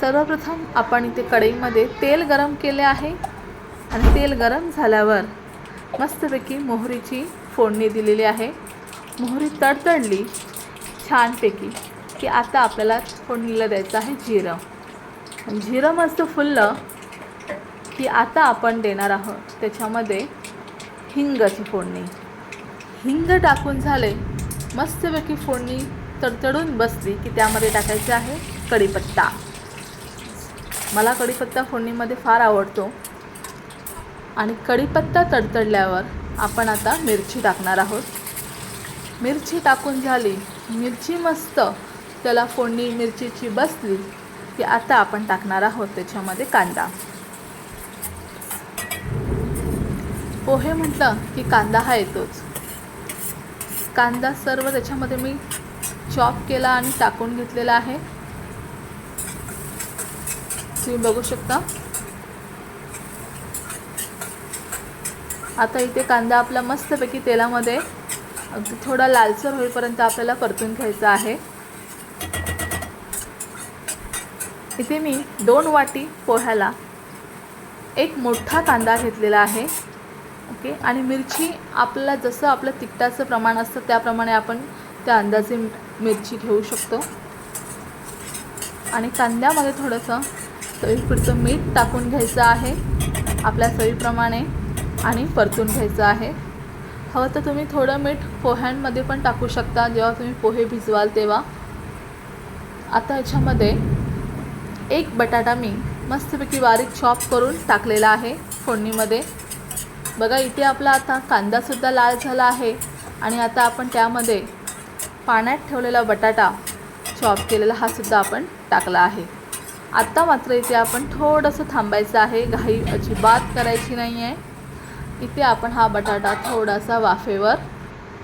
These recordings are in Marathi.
सर्वप्रथम आपण इथे कढईमध्ये तेल गरम केले आहे आणि तेल गरम झाल्यावर मस्तपैकी मोहरीची फोडणी दिलेली आहे. मोहरी तडतडली छानपैकी की आता आपल्याला फोडणीला द्यायचं आहे जिरं. आणि जिरं मस्त फुललं की आता आपण देणार आहोत त्याच्यामध्ये हिंगाची फोडणी. हिंग टाकून झाले मस्तपैकी फोडणी तडतडून बसली की त्यामध्ये टाकायचे आहे कढीपत्ता. मला कढीपत्ता फोडणीमध्ये फार आवडतो. आणि कढीपत्ता तडतडल्यावर आपण आता मिरची टाकणार आहोत. मिरची टाकून झाली मिरची मस्त त्याला फोडणी मिरचीची बसली की आता आपण टाकणार आहोत त्याच्यामध्ये कांदा. पोहे म्हटलं की कांदा हा येतोच. कांदा सर्व त्याच्यामध्ये मी चॉप केला आणि टाकून घेतलेला आहे. तुम्ही बघू शकता. आता इथे कांदा आपला मस्तपैकी तेलामध्ये अगदी थोडा लालसर होईपर्यंत आपल्याला परतून घ्यायचा आहे. इथे मी दोन वाटी पोह्याला एक मोठा कांदा घेतलेला आहे. ओके? आणि मिरची आपल्याला जसं आपलं तिखटाचं प्रमाण असतं त्याप्रमाणे आपण त्या अंदाजे मिरची घेऊ शकतो. आणि कांद्यामध्ये थोडंसं चवीपुरतं मीठ टाकून घ्यायचं आहे. आपल्या चवीप्रमाणे आणि परतून घ्यायचं आहे. हवं तर तुम्ही थोडं मीठ पोह्यांमध्ये पण टाकू शकता. जेव्हा तुम्ही पोहे भिजवाल तेव्हा. आता ह्याच्यामध्ये एक बटाटा मी मस्तपैकी बारीक चॉप करून टाकलेला आहे फोडणीमध्ये. बघा इथे आपला आता कांदासुद्धा लाल झाला आहे. आणि आता आपण त्यामध्ये पाण्यात ठेवलेला बटाटा चॉप केलेला हा सुद्धा आपण टाकला आहे. आत्ता मात्र इथे आपण थोडंसं थांबायचं आहे. घाई अजिबात करायची नाही आहे इथे आपण हा बटाटा थोडासा वाफेवर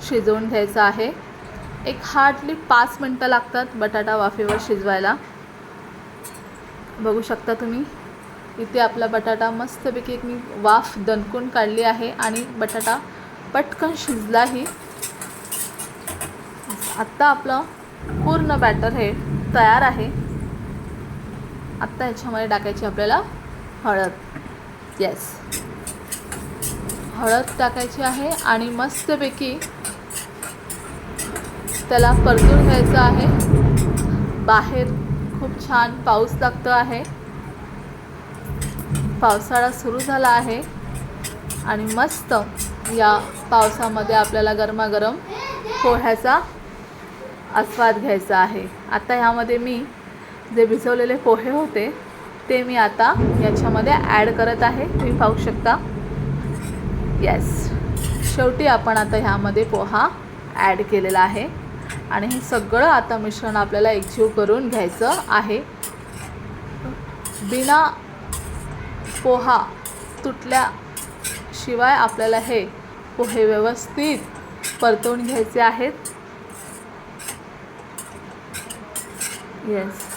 शिजवून घ्यायचा आहे. एक हार्डली पाच मिनटं लागतात बटाटा वाफेवर शिजवायला. बघू शकता तुम्ही इथे आपला बटाटा मस्तपैकी एक मी वाफ दणकून काढली आहे आणि बटाटा पटकन शिजलाही. आत्ता आपलं पूर्ण बॅटर हे तयार आहे. आत्ता याच्यामध्ये टाकायची आपल्याला हळद. येस हळद टाकायची आहे आणि मस्तपैकी त्याला परतून घ्यायचं आहे. बाहेर खूप छान पाऊस लागतो आहे. पावसाळा सुरू झाला आहे. आणि मस्त या पावसामध्ये आपल्याला गरमागरम पोह्याचा आस्वाद घ्यायचा आहे. आता ह्यामध्ये मी जे भिजवलेले पोहे होते ते मी आता याच्यामध्ये ॲड करत आहे. तुम्ही पाहू शकता. येस शेवटी आपण आता ह्यामध्ये पोहा ॲड केलेला आहे. आणि हे सगळं आता मिश्रण आपल्याला एकजीव करून घ्यायचं आहे. बिना पोहा तुटल्याशिवाय आपल्याला हे पोहे व्यवस्थित परतवून घ्यायचे आहेत. येस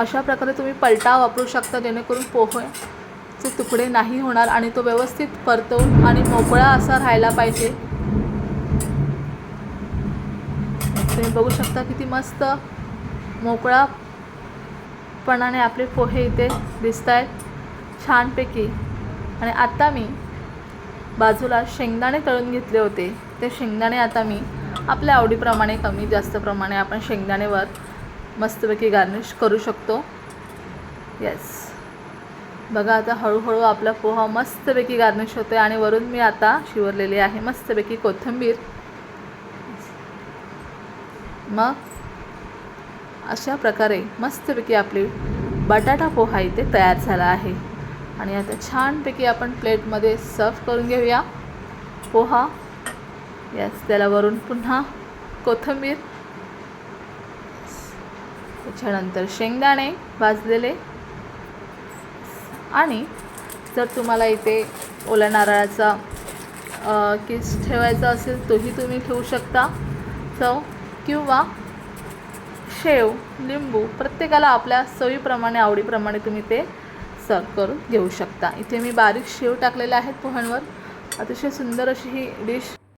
अशा प्रकारे तुम्ही पलटा वापरू शकता जेणेकरून पोहेचे तुकडे नाही होणार आणि तो व्यवस्थित परतवून आणि मोकळा असा राहायला पाहिजे. तुम्ही बघू शकता किती मस्त मोकळापणाने आपले पोहे इथे दिसत आहेत छानपैकी. आणि आता मी बाजूला शेंगदाणे तळून घेतले होते. ते शेंगदाणे आता मी आपल्या आवडीप्रमाणे कमी जास्त प्रमाणे आपण शेंगदाणेवर मस्तपैकी गार्निश करू शकतो. येस बघा आता हळूहळू आपला पोहा मस्तपैकी गार्निश होतो आणि वरून मी आता शिवरलेली आहे मस्तपैकी कोथिंबीर. मग अशा प्रकारे मस्तपैकी आपली बटाटा पोहा इथे तयार झाला आहे. आणि आता छानपैकी आपण प्लेटमध्ये सर्व करून घेऊया. पोहा. यास त्याला वरून पुन्हा कोथिंबीर. त्याच्यानंतर शेंगदाणे भाजलेले. आणि जर तुम्हाला इथे ओल्या नारळाचा किस ठेवायचा असेल तोही तुम्ही ठेवू शकता. चव किंवा शेव लिंबू प्रत्येकाला आपल्या चवीप्रमाणे आवडीप्रमाणे तुम्ही ते सर्व करून घेऊ शकता. इथे मी बारीक शेव टाकलेले आहेत पोह्यांवर. अतिशय सुंदर अशी ही डिश